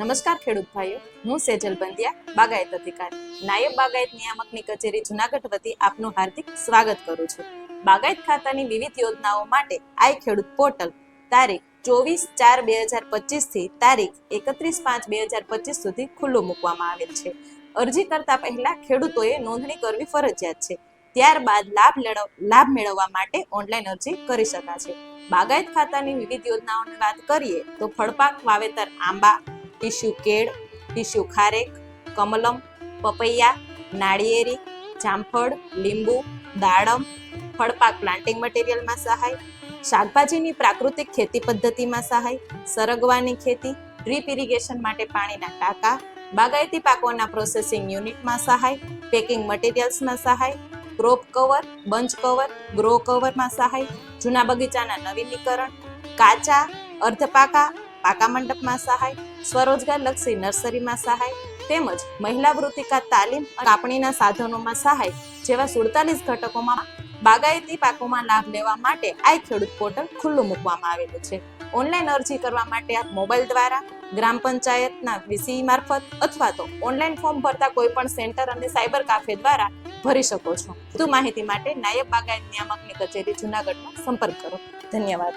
નમસ્કાર ખેડૂત ભાઈઓ, હું સેજલ બંધિયા, બાગાયત અધિકારી. નાયબ બાગાયત નિયામકની કચેરી જુનાગઢ વતી આપનું હાર્દિક સ્વાગત કરું છું. બાગાયત ખાતાની વિવિધ યોજનાઓ માટે આઈ ખેડૂત પોર્ટલ તારીખ ચોવીસ ચાર બે હજાર પચીસથી તારીખ એકત્રીસ પાંચ બે હજાર પચીસ સુધી ખુલ્લું મૂકવામાં આવેલ છે. અરજી કરતા પહેલા ખેડૂતોએ નોંધણી કરવી ફરજિયાત છે. ત્યારબાદ લાભ લાભ મેળવવા માટે ઓનલાઈન અરજી કરી શકાશે. બાગાયત ખાતાની વિવિધ યોજનાઓની વાત કરીએ તો ફળપાક, વાવેતર, આંબા ટીસ્યુ કેળ ટીસ્યુ ખારેક, કમલમ, પપૈયા, નાળિયેરી, જામફળ, લીંબુ, દાડમ, ફળપાક પ્લાન્ટિંગ મટીરિયલમાં સહાય, શાકભાજીની પ્રાકૃતિક ખેતી પદ્ધતિમાં સહાય, સરગવાની ખેતી ડ્રીપ ઇરિગેશન માટે પાણીના ટાંકા, બાગાયતી પાકોના પ્રોસેસિંગ યુનિટમાં સહાય પેકિંગ મટીરિયલ્સમાં સહાય crop cover bunch cover grow કવરમાં સહાય, જૂના બગીચાના નવીનીકરણ, કાચા, અર્ધપાકા પાકા મંડપમાં સહાય, સ્વરોજગાર લક્ષી નર્સરીમાં સહાય, તેમજ મહિલા વૃત્તિકા તાલીમ કાપણીના સાધનોમાં સહાય જેવા સુડતાલીસ ઘટકોમાં બાગાયતી પાકોમાં લાભ લેવા માટે આ ખેડૂત પોર્ટલ ખુલ્લું મૂકવામાં આવેલું છે. ઓનલાઈન અરજી કરવા માટે આપ મોબાઈલ દ્વારા, ગ્રામ પંચાયતના વીસી મારફત અથવા તો ઓનલાઈન ફોર્મ ભરતા કોઈ પણ સેન્ટર અને સાયબર કાફે દ્વારા ભરી શકો છો. વધુ માહિતી માટે નાયબ બાગાયત નિયામકની કચેરી જુનાગઢમાં સંપર્ક કરો. ધન્યવાદ.